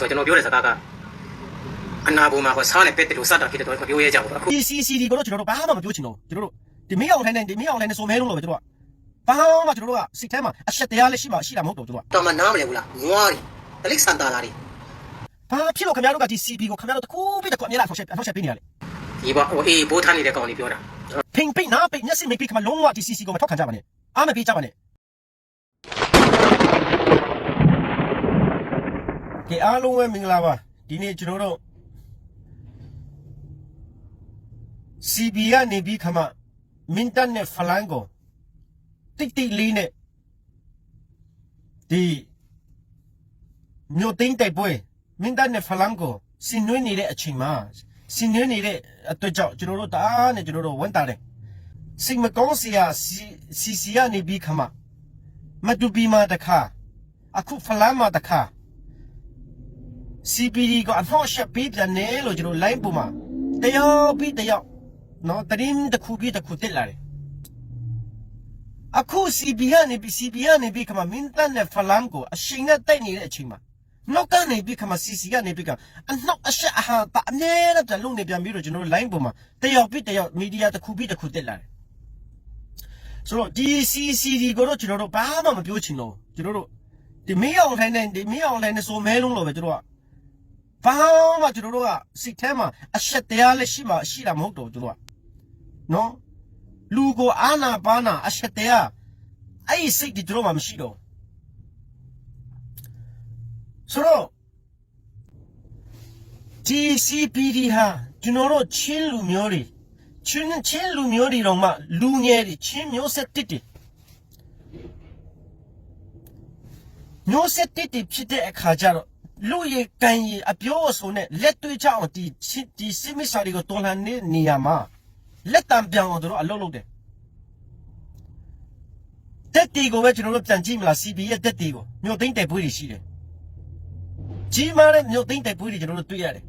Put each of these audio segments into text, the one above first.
ဆိုတော့ကျွန်တော်ပြောတဲ့စကားကအနာဘုံမှာဟောစားနဲ့ပက်တယ်လို့စတာဖြစ်တယ်တော့မပြောရကြဘူးအခုဒီ CCD ကိုတော့ကျွန်တော်တို့ဘာမှမပြောချင်တော့ကျွန်တော်တို့ဒီမင်းအောင်ထိုင်းနဲ့ဒီမင်းအောင်ထိုင်းနဲ့ဆိုမဲလုံးလို့ပဲကျွန်တော်ကဘာမှကျွန်တော်တို့ကစိတ်ထဲမှာအရှက်တရားလည်းရှိပါရှိတာမဟုတ်တော့ကျွန်တော်ကတော်မှနားမလဲဘူးလားငွားတယ်တလိษံတာလာတယ်ဘာဖြစ်လို့ခင်ဗျားတို့ကဒီ CB ကိုခင်ဗျားတို့တကူပြီးတကူအမြဲတမ်းဆောက်ချက်ဆောက်ချက်ပေးနေရလဲဒီဘောဟိုအေးဘိုးထားနေတဲ့ကောင်လေးပြောတာဖိန်ပိတ်နာပိတ်မျက်စိမိတ်ပိတ်ခင်ဗျားလုံးဝဒီ CC ကိုမထောက်ခံကြပါနဲ့အားမပေးကြပါနဲ့ ကဲအားလုံးပဲမင်္ဂလာပါဒီနေ့ကျွန်တော်တို့ CB ကနေပြီးခမမင်တန်နဲ့ဖလန်ကိုတိတ်တိတ်လေးနဲ့ဒီမြို့သိမ်းတိုက်ပွဲမင်တန်နဲ့ဖလန်ကိုစင်နွေးနေတဲ့အချိန်မှာစင်နွေးနေတဲ့အတွက်ကြောင့်ကျွန်တော်တို့တအားနဲ့ကျွန်တော်တို့ဝန်တာတယ်စိတ်မကောင်းစရာစီစီကနေပြီးခမမတူပီမှာတခါအခုဖလန်မှာတခါ CPD ကိုအထောက်အချက်ပေးပြန်တယ်လို့ကျွန်တော် line ပေါ်မှာတယောက်ပြီးတယောက်နော်တရင်တစ်ခုပြီးတစ်ခုတက်လာတယ်အခု CB ကနေပြီး CB ကနေပြီးခမမင်းတန်နဲ့ဖလမ်ကိုအရှိန်နဲ့တိုက်နေတဲ့အချိန်မှာနောက်ကနေပြီးခမ CC ကနေပြီးကအနောက်အချက်အဟာတအမြဲတမ်းလုံနေပြန်ပြီးတော့ကျွန်တော် line ပေါ်မှာတယောက်ပြီးတယောက်မီဒီယာတစ်ခုပြီးတစ်ခုတက်လာတယ်ဆိုတော့ဒီ CCD ကိုတော့ကျွန်တော်တို့ဘာမှမပြောချင်တော့ကျွန်တော်တို့ဒီမင်းအောင်ထိုင်းနဲ့ဒီမင်းအောင်ထိုင်းနဲ့ဆိုမဲလုံးလို့ပဲကျွန်တော်က ဘာမှကျွန်တော်တို့ကစိတ်ထဲမှာအရှက်တရားလည်းရှိမှရှိတာမဟုတ်တော့ကျွန်တော်ကနော်လူကိုအာနာပါနာအရှက်တရားအဲ့ဒီစိတ်ဒီကျွန်တော်မှမရှိတော့ဆိုတော့ GCPD ဟာကျွန်တော်တို့ချင်းလူမျိုးတွေချင်းချင်းလူမျိုးတွေတော့မှလူငယ်တွေချင်းမျိုးဆက်တစ်တွေမျိုးဆက်တစ်တွေဖြစ်တဲ့အခါကျတော့ လူရကန်ရအပြောအဆိုနဲ့လက်တွေ့ချအောင်ဒီဒီစိမစာတွေကိုတော်လှန်နေနေရမှာလက်တံပြောင်းအောင်တို့အလုပ်လုပ်တယ်တက်တီကိုပဲကျွန်တော်တို့ပြန်ကြည့်မလား CB ရဲ့တက်တီကိုမြို့သိမ့်တိုက်ပွဲတွေရှိတယ်ကြီးမားတဲ့မြို့သိမ့်တိုက်ပွဲတွေကျွန်တော်တို့တွေ့ရတယ်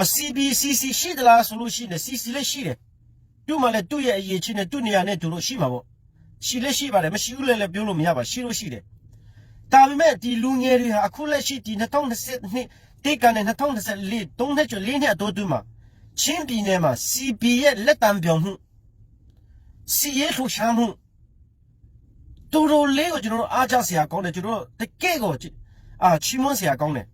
အ CB CC ရှိသလားဆိုလို့ရှိရင် CC လည်းရှိတယ်သူ့မှာလည်းသူ့ရဲ့အရေးချင်းနဲ့သူ့နေရာနဲ့သူတို့ရှိမှာပေါ့ရှိလည်းရှိပါတယ်မရှိဘူးလည်းလည်းပြောလို့မရပါရှိလို့ရှိတယ် ဒါပေမဲ့ဒီလူငယ်တွေဟာအခုလက်ရှိဒီ2020နှစ်တိတ်ကနေ2024 3နှစ်ကျော်4နှစ်အတိုးတူမှာချင်းပြည်နယ်မှာ CB ရဲ့လက်တံပြောင်းမှုစီရဲလှူရှားမှုတူတူလေးကိုကျွန်တော်တို့အားကြစရာကောင်းတယ်ကျွန်တော်တို့တကယ့်ကိုအာချီးမွမ်းစရာကောင်းတယ်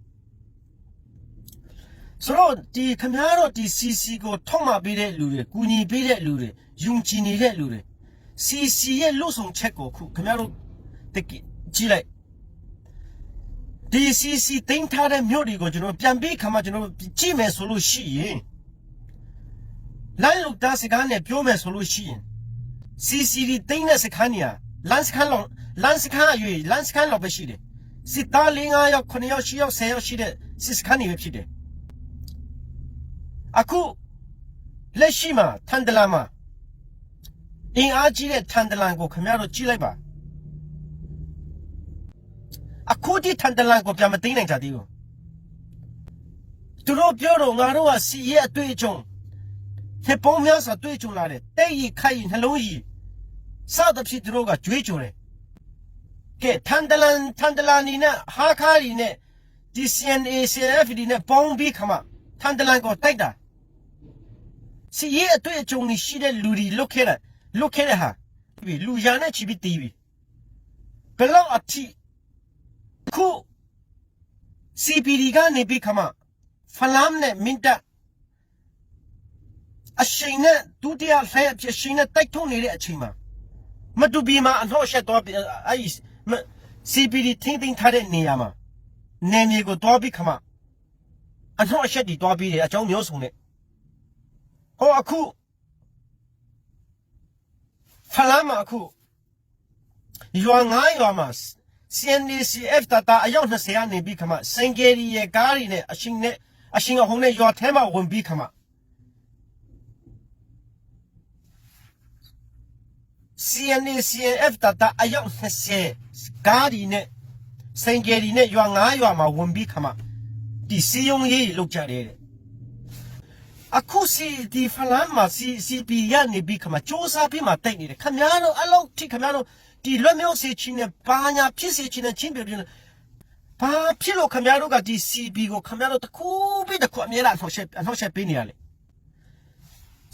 ဆိုတော့ဒီခမားတော့ဒီ CC ကိုထောက်မှပေးတဲ့လူတွေကူညီပေးတဲ့လူတွေယုံကြည်နေတဲ့လူတွေ CC ရဲ့လို့ဆောင်ချက်ကိုခုခမားတို့တကယ်ကြည့်လိုက် ဒီစီစီတင်ထားတဲ့မြို့တွေကိုကျွန်တော်ပြန်ပြီးခါမှကျွန်တော်ကြည့်မယ်ဆိုလို့ရှိရင်လိုင်းလို့တားစကားနဲ့ပြောမယ်ဆိုလို့ရှိရင်စီစီဒီတင်တဲ့စခန်းညာလန်စခန်းလုံးလန်စခန်းအရွေလန်စခန်းလောက်ပဲရှိတယ်စစ်သား၄၅ယောက်9ယောက်10ယောက်10ယောက်ရှိတဲ့စစ်စခန်းတွေပဲဖြစ်တယ်အခုလက်ရှိမှာထန်တလန်မှာအင်အားကြီးတဲ့ထန်တလန်ကိုခင်ဗျားတို့ကြည့်လိုက်ပါ အခုဒီထန်တလန်ကိုပြန်မသိနိုင်ကြသေးဘူးသူတို့ပြောတော့ငါတို့ကစီရဲ့အတွေ့အကြုံနှစ်ပုံများစွာတွေ့ကြုံလာတယ်တဲ့ရီခိုင်နှလုံးရီစသဖြင့်သူတို့ကကြွေးကြုံတယ်ကဲထန်တလန်ထန်တလန်နီနဲ့ဟာခါရီနဲ့ဒီ CNA CNF ဒီနဲ့ပေါင်းပြီးခမထန်တလန်ကိုတိုက်တာစီရဲ့အတွေ့အကြုံကြီးရှိတဲ့လူတွေလွတ်ခဲ့တယ်လွတ်ခဲ့တဲ့ဟာဒီလူရနဲ့ချီပြီးတီးပြီးဘယ်လောက်အထိ ခု CPD ကနေပြီးခမဖလမ်နဲ့မင်တအရှိန်နဲ့ဒုတိယဖဲအဖြစ်ရှိန်နဲ့တိုက်ထုံးနေတဲ့အချိန်မှာမတူပီမှာအနောက်ရှက်တော့အဲ့ CPD ထင်းထင်းထားတဲ့နေရာမှာနေမြေကိုတွားပြီးခမအနောက်ရှက်ဒီတွားပြီးတယ်အကြောင်းမျိုးစုံနဲ့ဟောအခုဖလမ်မှာအခုရွာငါးရွာမှာ CNDCF တတာအယောက်20ကနေပြီးခမစင်ကယ်ရီရဲ့ကားရီနဲ့အရှင်နဲ့အရှင်အဟုံးနဲ့ရွာထဲမှာဝင်ပြီးခမ CNDCF တတာအယောက်20ကားရီနဲ့စင်ကယ်ရီနဲ့ရွာ9ရွာမှာဝင်ပြီးခမဒီစီယုံရေးလောက်ကြတယ်တဲ့ အခုစီဒီဖလန်မှာစီစီပီရနေပြီးခမစ조사ပြီးမှတိုက်နေတယ်ခမများတော့အလောက်ထိခမများတော့ဒီလွတ်မြောက်စေချင်တဲ့ဘာညာဖြစ်စေချင်တဲ့ချင်းပြပြဘာဖြစ်လို့ခင်ဗျားတို့ကဒီ CB ကိုခင်ဗျားတို့တစ်ခုပြီးတစ်ခုအမြဲတမ်းအထောက်ရှက်အထောက်ရှက်ပေးနေရလဲ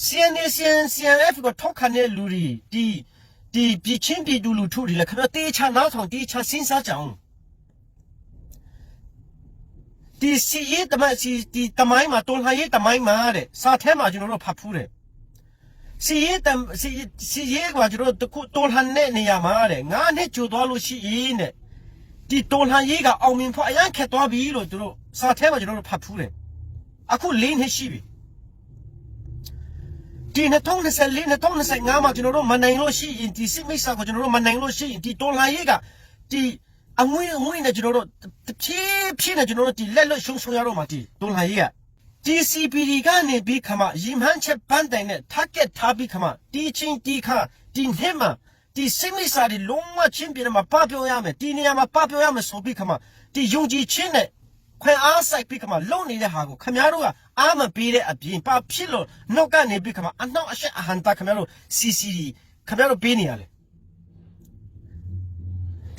CNC CNF ကိုထောက်ခံတဲ့လူတွေဒီဒီပြည်ချင်းပြည်သူလူထုတွေလည်းခင်ဗျားတေးချနောက်ဆောင်တေးချစဉ်းစားကြအောင် ဒီစီရေးတမစီဒီတမိုင်းမှာတွန်လှန်ရေးတမိုင်းမှာတဲ့စာထဲမှာကျွန်တော်တို့ဖတ်ဖူးတယ်စီရေးတမ်စီစီရေးကကျွန်တော်တို့တခုတွန်လှန်တဲ့နေရာမှာတဲ့ငါနဲ့ကြိုသွားလို့ရှိရင်တဲ့ဒီတော်လှန်ရေးကအောင်မြင်ဖို့အရန်ခက်သွားပြီလို့တို့စာထဲမှာကျွန်တော်တို့ဖတ်ဖူးတယ်အခု၄နှစ်ရှိပြီဒီ2024 2025မှာကျွန်တော်တို့မနိုင်လို့ရှိရင်ဒီစစ်မိတ်ဆာကိုကျွန်တော်တို့မနိုင်လို့ရှိရင်ဒီတော်လှန်ရေးကဒီ အငွေအငွေနဲ့ကျွန်တော်တို့တစ်ဖြည်းဖြည်းနဲ့ကျွန်တော်တို့ဒီလက်လွတ်ရှုံးရှုံးရတော့မှာဒီတော်လှန်ရေးက DCPD ကနေပြီးခမရီမန်းချက်ပန်းတိုင်နဲ့ target ထားပြီးခမဒီချင်းဒီခါဒီနှစ်မှာဒီစိတ်မိတ်စာဒီလုံးဝချင်းပြတယ်မှာပပြောရမယ်ဒီနေရာမှာပပြောရမယ်ဆိုပြီးခမဒီယုံကြည်ချင်းနဲ့ခွင့်အားဆိုင်ပြီးခမလုံနေတဲ့ဟာကိုခမရတို့ကအားမပေးတဲ့အပြင်ပဖြစ်လို့နှုတ်ကနေပြီးခမအနောက်အရှက်အဟန်တာခမရတို့ CCD ခမရတို့ပေးနေရတယ်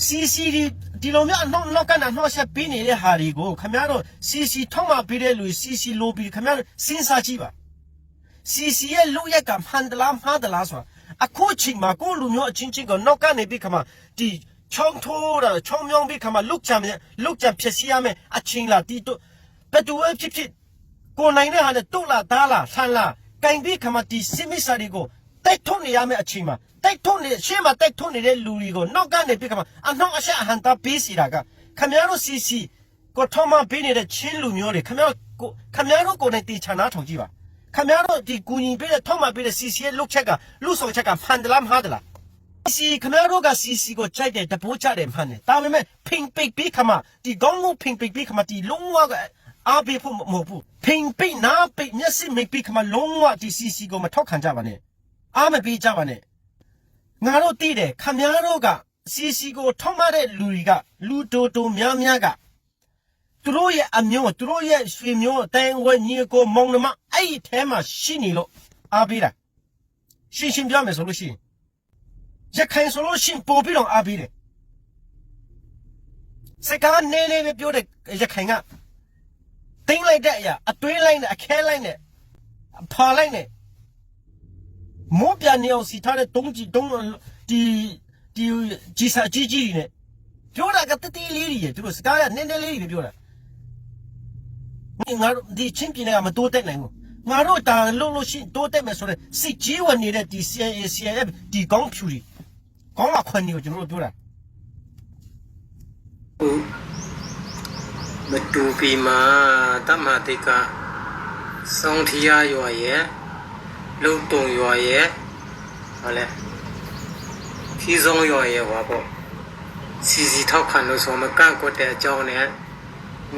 CCD ဒီလိုမျိုးအနောက်နောက်ကနေနှောက်ဆက်ပေးနေတဲ့ဟာတွေကိုခင်ဗျားတို့ CC ထောက်မှပေးတဲ့လူ CC လိုပြီးခင်ဗျားတို့စဉ်းစားကြည့်ပါ CC ရဲ့လူရက်ကမှန်တလားမှားတလားဆိုတာအခုချိန်မှာကိုယ့်လူမျိုးအချင်းချင်းကနောက်ကနေပြီးခမဒီချောင်းထိုးတာချောင်းမြောင်းပြီးခမလုတ်ကြမယ်လုတ်ကြဖြစ်စီရမယ်အချင်းလားဒီတော့ဘယ်သူပဲဖြစ်ဖြစ်ကိုယ်နိုင်တဲ့ဟာနဲ့တုတ်လာသားလာဆန်လာကင်ပြီးခမဒီစစ်မစ်စာတွေကို တိုက်ထုံနေရမယ့်အချိန်မှာတိုက်ထုံနေရှေ့မှာတိုက်ထုံနေတဲ့လူတွေကိုနောက်ကနေပြီးခမအနောက်အရှက်အဟန်တာပေးစီတာကခမရတို့စီစီကိုထောမပေးနေတဲ့ချင်းလူမျိုးတွေခမရကိုခမရတို့ကိုယ်နဲ့တေချာနာထောင်ကြည့်ပါခမရတို့ဒီကူညီပေးတဲ့ထောက်မှပေးတဲ့ CC ရဲ့လုတ်ချက်ကလူဆောင်ချက်ကဖန်တလားမဟာတလား CC ခမရတို့က CC ကိုကြိုက်တယ်တပိုးချတယ်မှန်တယ်ဒါပေမဲ့ဖိန်ပိတ်ပြီးခမဒီကောင်းမှုဖိန်ပိတ်ပြီးခမဒီလုံးဝကအားပေးဖို့မဟုတ်ဘူးဖိန်ပိတ်နာပိတ်မျက်စိမိတ်ပြီးခမလုံးဝဒီ CC ကိုမထောက်ခံကြပါနဲ့ အားမပေးကြပါနဲ့ငါတို့သိတယ်ခမရတို့က CC ကိုထောက်မှတဲ့လူတွေကလူတိုတိုများများကသူတို့ရဲ့အမျိုးသူတို့ရဲ့ရွှေမျိုးတိုင်ဝဲညီကိုမောင်နှမအဲ့ဒီထဲမှာရှိနေလို့အားပေးတာရှင်းရှင်းပြောမယ်ဆိုလို့ရှိရင်ရခိုင်ဆိုလို့ရှိရင်ပို့ပြီးတော့အားပေးတယ်စကားနေနေပဲပြောတယ်ရခိုင်ကတင်းလိုက်တဲ့အရာအသွေးလိုက်နဲ့အခဲလိုက်နဲ့အဖာလိုက်နဲ့ မောပြန်နေအောင်စီထားတဲ့တုံးကြီးတုံးဒီဒီဂျီစာကြီးကြီးနဲ့ပြောတာကတတိလေးကြီးရဲ့သူတို့စကားကနည်းနည်းလေးကြီးပဲပြောတာငါတို့ဒီချင်းပြည်နယ်ကမတိုးတက်နိုင်ဘူးငါတို့တာလုံးလို့ရှိရင်တိုးတက်မယ်ဆိုတော့စိတ်ကြီးဝင်နေတဲ့ဒီ CIA CIF ဒီကောင်းဖြူတွေကောင်းလာခွင့်နေကိုကျွန်တော်တို့ပြောတာဟိုမတူပီမှာတမတိကစောင်းထီယာရွာရဲ့ လုံတုံရွာရဲ့ဟောလဲခီးဆုံးရွာရဲ့ဟောပေါ့စီစီထောက်ခံလို့ဆိုမကန့်ကွက်တဲ့အကြောင်းနဲ့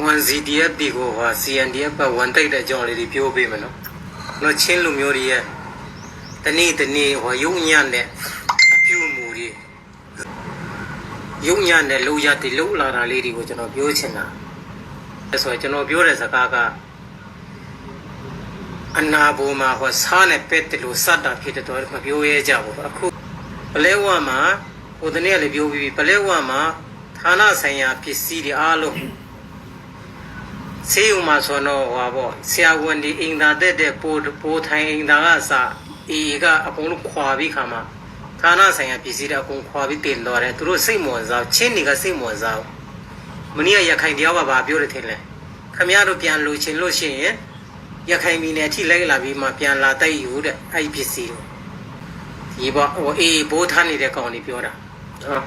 ဝန်စီဒီအက်ဒီကိုဟာ CNDF ကဝန်တိုက်တဲ့အကြောင်းလေးတွေပြောပေးမယ်နော်တော့ချင်းလူမျိုးတွေရဲ့တနေ့တနေ့ဟောယုံညံ့တဲ့အပြုအမူတွေရုံညာနဲ့လှုပ်ရတဲ့လှုပ်လာတာလေးတွေကိုကျွန်တော်ပြောချင်တာအဲဆိုရင်ကျွန်တော်ပြောတဲ့စကားက အနာဘူမှာဟောစားနဲ့ပက်တယ်လို့စတာဖြစ်တဲ့တော့မပြောရဲကြဘူးအခုပလဲဝမှာဟိုတနေ့ကလည်းပြောပြီးပြီပလဲဝမှာဌာနဆိုင်ရာပစ္စည်းတွေအားလုံးစေယုံမှာဆိုတော့ဟောပေါ့ဆရာဝန်ဒီအင်တာတက်တဲ့ပိုပိုထိုင်အင်တာကစအေကအကုန်လုံးခွာပြီးခါမှာဌာနဆိုင်ရာပစ္စည်းတွေအကုန်ခွာပြီးတင်တော့တယ်သူတို့စိတ်မဝင်စားဘူးချင်းတွေကစိတ်မဝင်စားဘူးမနေ့ကရခိုင်တရားဘာပြောတယ်ထင်လဲခမရတို့ပြန်လူချင်းလို့ရှိရင် ရခိုင်ပြည်နယ်အထိလိုက်လာပြီးမှပြန်လာတိုက်ယူတဲ့အဲ့ဒီပစ္စည်းတွေဒီပေါ့ဟိုအေးဘိုးထားနေတဲ့ကောင်တွေပြောတာနော်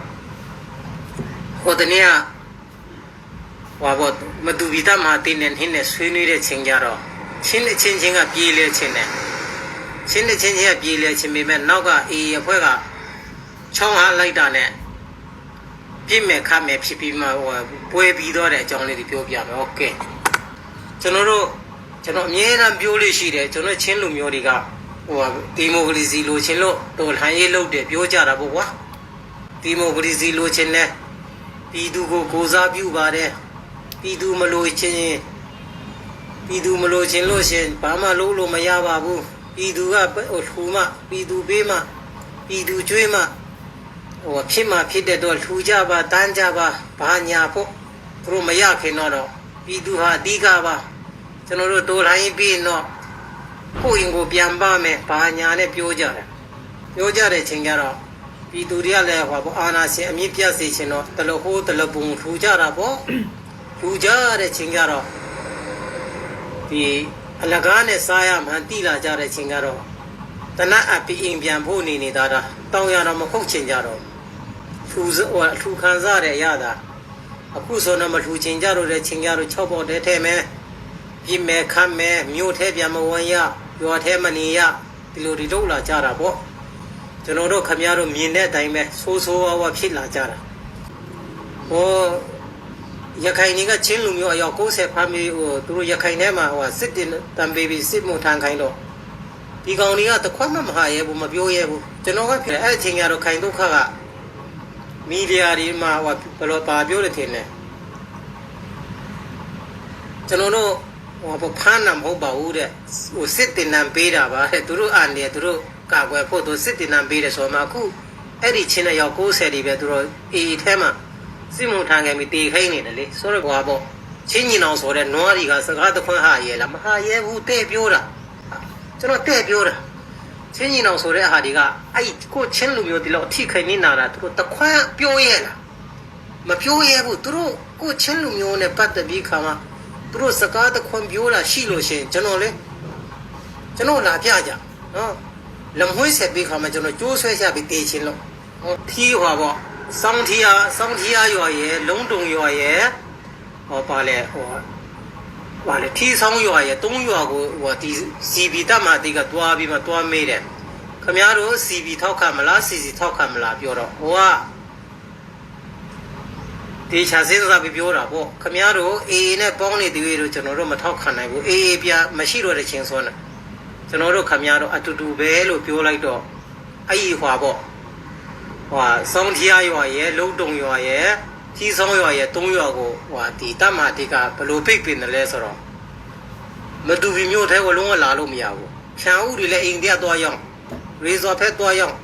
ဟိုတနေ့ကဟွာပေါ့မတူဗီတာမှာတင်းနေဟင်းနဲ့ဆွေးနွေးတဲ့ချိန်ကြတော့ချင်းနဲ့ချင်းချင်းကပြေးလဲချင်းနဲ့ ချင်းနဲ့ချင်းချင်းကပြေးလဲချင်းပေမဲ့နောက်ကအေးအဖွဲ့ကချောင်းဟာလိုက်တာနဲ့ပြစ်မဲ့ခတ်မဲ့ဖြစ်ပြီးမှဟိုပွဲပြီးတော့တဲ့အကြောင်းလေးတွေပြောပြမယ်โอเคကျွန်တော်တို့ ကျွန်တော်အမြဲတမ်းပြောလို့ရှိတယ်ကျွန်တော်ချင်းလူမျိုးတွေကဟိုဒီမိုကရေစီလိုချင်လို့တော်လှန်ရေးလုပ်တယ်ပြောကြတာပေါ့ကွာဒီမိုကရေစီလိုချင်တယ်ပြည်သူကိုကိုစားပြုပါတယ်ပြည်သူမလို့ချင်းပြည်သူမလို့ခြင်းလို့ရှင်ဘာမှလုပ်လို့မရပါဘူးပြည်သူကဟိုထူမှပြည်သူပေးမှပြည်သူကျွေးမှဟိုဖြစ်မှဖြစ်တဲ့တော့ထူကြပါတန်းကြပါဘာညာဖို့သူတို့မရခင်တော့တော့ပြည်သူဟာအဓိကပါ ကျွန်တော်တို့တိုးလိုင်းပြီးရင်တော့ကိုယ့်ရင်ကိုပြန်ပါမယ်ဘာညာနဲ့ပြောကြတယ်ပြောကြတဲ့ချိန်ကျတော့ပြည်သူတွေကလည်းဟောပေါ့အာနာရှင်အမြင့်ပြတ်စေချင်တော့တလဟိုးတလပုံထူကြတာပေါ့ထူကြတဲ့ချိန်ကျတော့ဒီအလကားနဲ့စားရမှန်တိလာကြတဲ့ချိန်ကျတော့တနတ်အပီအိမ်ပြန်ဖို့နေနေတာတော့တောင်းရတော့မခုတ်ချင်ကြတော့ထူစဟိုထူခံစားတဲ့အရသာအခုဆိုတော့မထူချင်ကြတော့တဲ့ချိန်ကျတော့6ပေါက်တဲထဲမ ယ်ပြင်းမယ်ခမ်းမယ်မြို့ထဲပြန်မဝင်ရရွာထဲမနေရဒီလိုဒီတော့လာကြတာပေါ့ကျွန်တော်တို့ခမရတို့မြင်တဲ့အတိုင်းပဲဆိုးဆိုးဝါးဝါဖြစ်လာကြတာဟောရခိုင်တွေကချင်းလူမျိုးအယောက်90ဖမ်းပြီးဟိုသူတို့ရခိုင်ထဲမှာဟိုစစ်တင်တံပေးပြီးစစ်မှုထမ်းခိုင်းတော့ဒီကောင်တွေကတခွတ်မှမဟာရဲဘူးမပြောရဲဘူးကျွန်တော်ကဖြစ်အဲ့အချိန်ကတော့ခိုင်ဒုက္ခကမီဒီယာတွေမှာဟိုဘယ်လိုပါပြောတယ်ထင်တယ်ကျွန်တော်တို့ ဟိုဖမ်းတာမဟုတ်ပါဘူးတဲ့ဟိုစစ်တင်တံပေးတာပါတဲ့သူတို့အန်တယ်သူတို့ကာကွယ်ဖို့သူစစ်တင်တံပေးတယ်ဆိုမှအခုအဲ့ဒီချင်းအယောက်90တွေပဲသူတို့အေးထဲမှာစစ်မှုထမ်းခဲ့ပြီးတေခိုင်းနေတယ်လေဆိုတော့ကွာပေါ့ချင်းညီနောင်ဆိုတဲ့နွားတွေကစကားတခွန်းဟာရဲလားမဟာရဲဘူးတဲ့ပြောတာကျွန်တော်တဲ့ပြောတာချင်းညီနောင်ဆိုတဲ့ဟာတွေကအဲ့ကိုချင်းလူမျိုးဒီလောက်အထိခိုင်နေတာလားသူတို့တခွန်းပြောရဲလားမပြောရဲဘူးသူတို့ကိုချင်းလူမျိုးနဲ့ပတ်သက်ပြီးခါမှာ သူတို့စကားတခွန်းပြောတာရှိလို့ရှိရင်ကျွန်တော်လေကျွန်တော်လာပြကြနော်လမွှေးဆက်ပြီးခါမှာကျွန်တော်ကြိုးဆွဲချပြီးတေးချင်းလို့ဟောထီးဟွာပေါ့စောင်းထီယာစောင်းထီယာရွာရဲ့လုံးတုံရွာရဲ့ဟောပါလေဟောပါလေထီဆောင်ရွာရဲ့သုံးရွာကိုဟောဒီ CB တက်မှတိကတွားပြီးမှတွားမေးတယ်ခမရတို့ CB ထောက်ခံမလား CC ထောက်ခံမလားပြောတော့ဟိုက တေချာစဉ်းစားပြီးပြောတာပေါ့ခမရတို့ AA နဲ့ပေါင်းနေတူတို့ကျွန်တော်တို့မထောက်ခံနိုင်ဘူး AA ပြမရှိတော့တဲ့ချင်းစွန်းတယ်ကျွန်တော်တို့ခမရတို့အတူတူပဲလို့ပြောလိုက်တော့အဲ့ဒီဟွာပေါ့ဟိုစောင်းထီယာရွာရဲ့လုံတုံရွာရဲ့ကြီးဆောင်ရွာရဲ့သုံးရွာကိုဟိုဒီတမတိကဘလို့ဖိတ်ပင်တယ်လဲဆိုတော့မတူဘီမျိုးထဲကိုလုံးဝလာလို့မရဘူးဖြန်ဥတွေလည်းအိန္ဒိယသွားရောက်ရေဇော်ဖက်သွားရောက်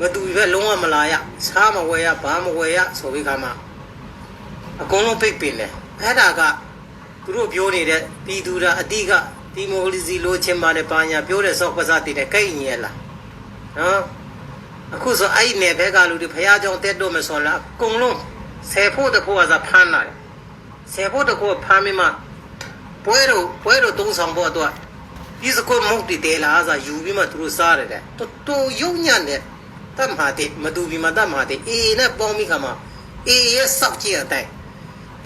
မတူဘီဘက်လုံးဝမလာရစားမဝယ်ရဘာမဝယ်ရဆိုပြီးခါမှ အကုန်လုံးဖိတ်ပင်တယ်အဲ့ဒါကသူတို့ပြောနေတဲ့ပြည်သူရာအတိကဒီမိုကရေစီလိုချင်ပါတယ်ပါညာပြောတဲ့စောက်ကစားတည်တဲ့ကိတ်ညင်လားနော်အခုဆိုအဲ့ဒီနယ်ဘက်ကလူတွေဖះကြောင်တက်တော့မဆိုလားအကုန်လုံးဆယ်ဖို့တဖို့ကစားဖမ်းလာတယ်ဆယ်ဖို့တဖို့ဖမ်းပြီးမှပွဲတော့ပွဲတော့တုံးဆောင်ဖို့တော့ဒီစကောမုတ်တီတဲလာစားယူပြီးမှသူတို့စားတယ်တဲ့တော်တော်ယုံညံ့တဲ့တတ်မှာတဲ့မတူပြီးမှတတ်မှာတဲ့အေးနဲ့ပေါင်းပြီးခါမှာအေးရဲ့စောက်ကြည့်အတိုင်း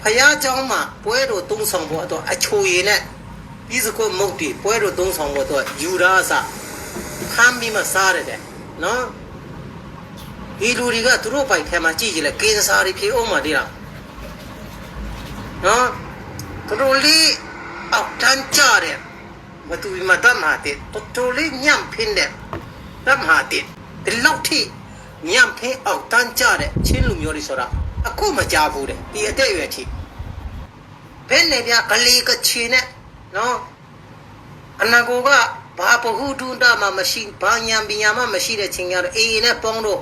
ဖះကြောင်မှာပွဲတော့တုံးဆောင်ဖို့တော့အချိုရည်နဲ့ဒီစကောမုတ်တီပွဲတော့တုံးဆောင်ဖို့တော့ယူရာစားဖမ်းပြီးမှစားတယ်တဲ့နော်ဒီလူတွေကသူတို့ပိုက်ထဲမှာကြည့်ကြည့်လဲကင်းစားတွေဖြေအောင်မတည်းလားနော်သူတို့လေးအောက်တန်းကြတယ်မတူမတတ်မှာတဲ့တော်တော်လေးညံ့ဖင်းတယ်တတ်မှာတဲ့ဒီလောက်ထိညံ့ဖင်းအောက်တန်းကြတဲ့ချင်းလူမျိုးတွေဆိုတာ အခုမကြဘူးတဲ့ဒီအတဲ့အရွယ်ထိဘယ်နဲ့ပြကလေးကချီနဲ့နော်အနာကိုကဘာပဟုတုတမှမရှိဘာညာပညာမှမရှိတဲ့ချင်းကြတော့အေးနဲ့ပေါင်းတော့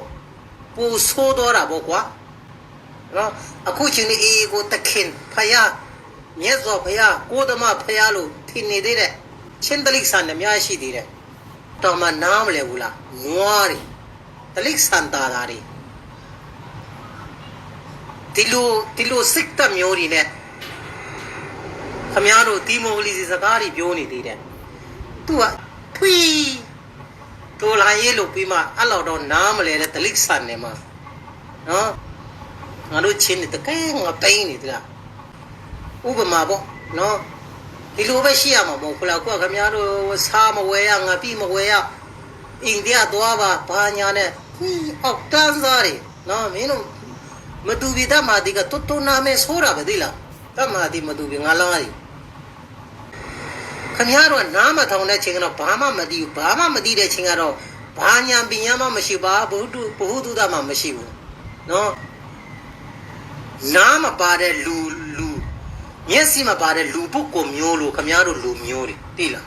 ပူဆိုးတော့တာပေါ့ကွာနော်အခုချင်းဒီအေကိုတခင်ဖယားမြတ်စွာဘုရားကိုသမဖယားလို့ထင်နေသေးတဲ့ချင်းတလိဆန်နဲ့များရှိသေးတယ်တော်မနားမလဲဘူးလားငွားတယ်တလိဆန်တာတာတွေ ဒီလိုဒီလိုစိတ်တက်မျိုးတွေနဲ့ခမည်းတော်ဒီမိုကရေစီစကားတွေပြောနေသေးတယ်သူကဖွီးတော်လာရေးလို့ပြီးမှအဲ့လောက်တော့နားမလဲတဲ့တလိษံနေမှာနော်ငါတို့ချင်းနေတကယ်ငါပိန်းနေသလားဥပမာပေါ့နော်ဒီလိုပဲရှိရမှာမဟုတ်ဘူးလားကိုကခင်ဗျားတို့စားမဝဲရငါပြီမဝဲရအိန္ဒိယသွားပါဘာညာနဲ့ဟီးအောက်တန်းစားတွေနော်မင်းတို့ မတူပြီတမာတိကတော်တော်နာမဲဆိုးတာပဲသိလားတမာတိမတူပြီငါလားခင်ဗျားတို့ကနားမထောင်တဲ့ချိန်ကတော့ဘာမှမသိဘူးဘာမှမသိတဲ့ချိန်ကတော့ဘာညာပညာမှမရှိပါဘုဒ္ဓဘုဟုတ္တမှမရှိဘူးနော်နားမပါတဲ့လူလူမျက်စိမပါတဲ့လူပုဂ္ဂိုလ်မျိုးလို့ခင်ဗျားတို့လူမျိုးတွေသိလား